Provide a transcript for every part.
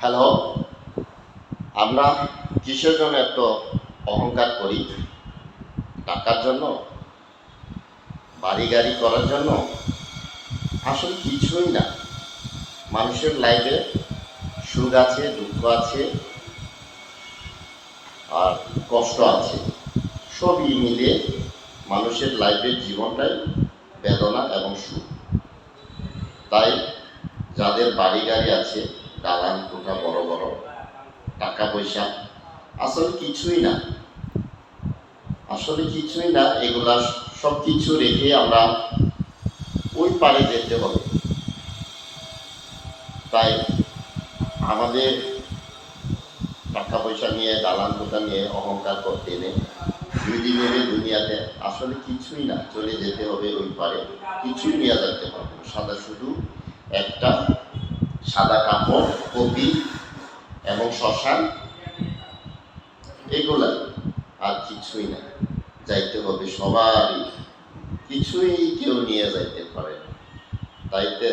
Hello, আমরা কিসের জন্য এত অহংকার করি? টাকার জন্য? বাড়ি গাড়ি করার জন্য? আসলে কিছুই না। মানুষের লাইফে সুখ আছে, দুঃখ আছে, আর কষ্ট আছে। সবই মিলে মানুষের লাইফের জীবনটাই বেদনা এবং সুখ। তাই যাদের বাড়ি গাড়ি আছে দালান কোঠা বড় বড় টাকা পয়সা আসলে কিছুই না। আসলে কিছুই না, এগুলা সব কিছু রেখে আমরা ওই পারে যেতে হবে। তাই আমাদের টাকা পয়সা নিয়ে দালান কোঠা নিয়ে অহংকার করতে নেই। দুই দিনের দুনিয়াতে আসলে কিছুই না। চলে যেতে হবে ওই পারে কিছুই নিয়ে যেতে পারব। সাদা শুধু একটা সাদা কাপড়, কপি এবং শ্মশান এগুলা আর কিছুই না। যাইতে হবে সবারই। কিছুই কেউ নিয়ে যাইতে পারে না। তাইতে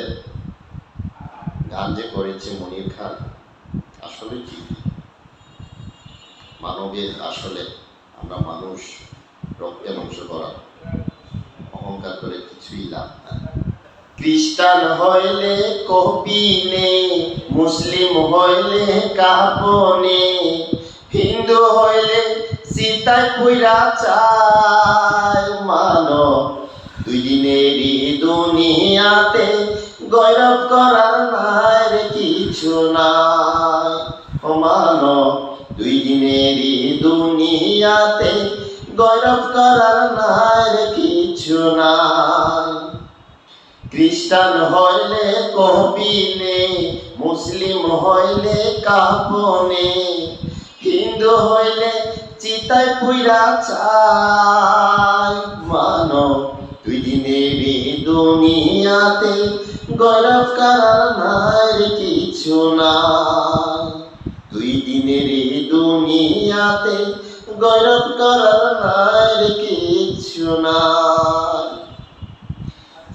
গান যে করেছে মনির খান, আসলে ঠিক মানবের আসলে আমরা মানুষ রক্তে মাংস করা। অহংকার করে কিছুই লাভ নাই। খ্রিস্টান হইলে কপিনে, মুসলিম হইলে কাপনে হিন্দু হইলে সীতায় পুইরা চায় মানো দুই দিনেরই দুনিয়াতে গৌরব করার নাই কিছু নাই। মানো দুই দিনেরই দুনিয়াতে গৌরব করার নাই কিছু নাই। খ্রিস্টান হইলে কপিনে মুসলিম হইলে কাপনে হিন্দু হইলে চিতায় পুইরা চায়। মানো, দুই দিনের দুনিয়াতে গৌরব করার নাই রে কিছু নাই। দুই দিনের দুনিয়াতে গৌরব করার নাই রে কিছু নাই।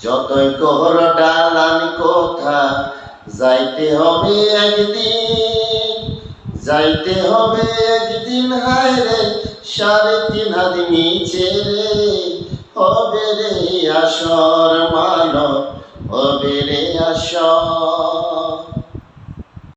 যতই কর ডালান কোথা, যাইতে হবে একদিন, যাইতে হবে একদিন, হায় রে, সাড়ে তিন হাত নিচে রে, হবে রে আসর মানব হবে রে আসর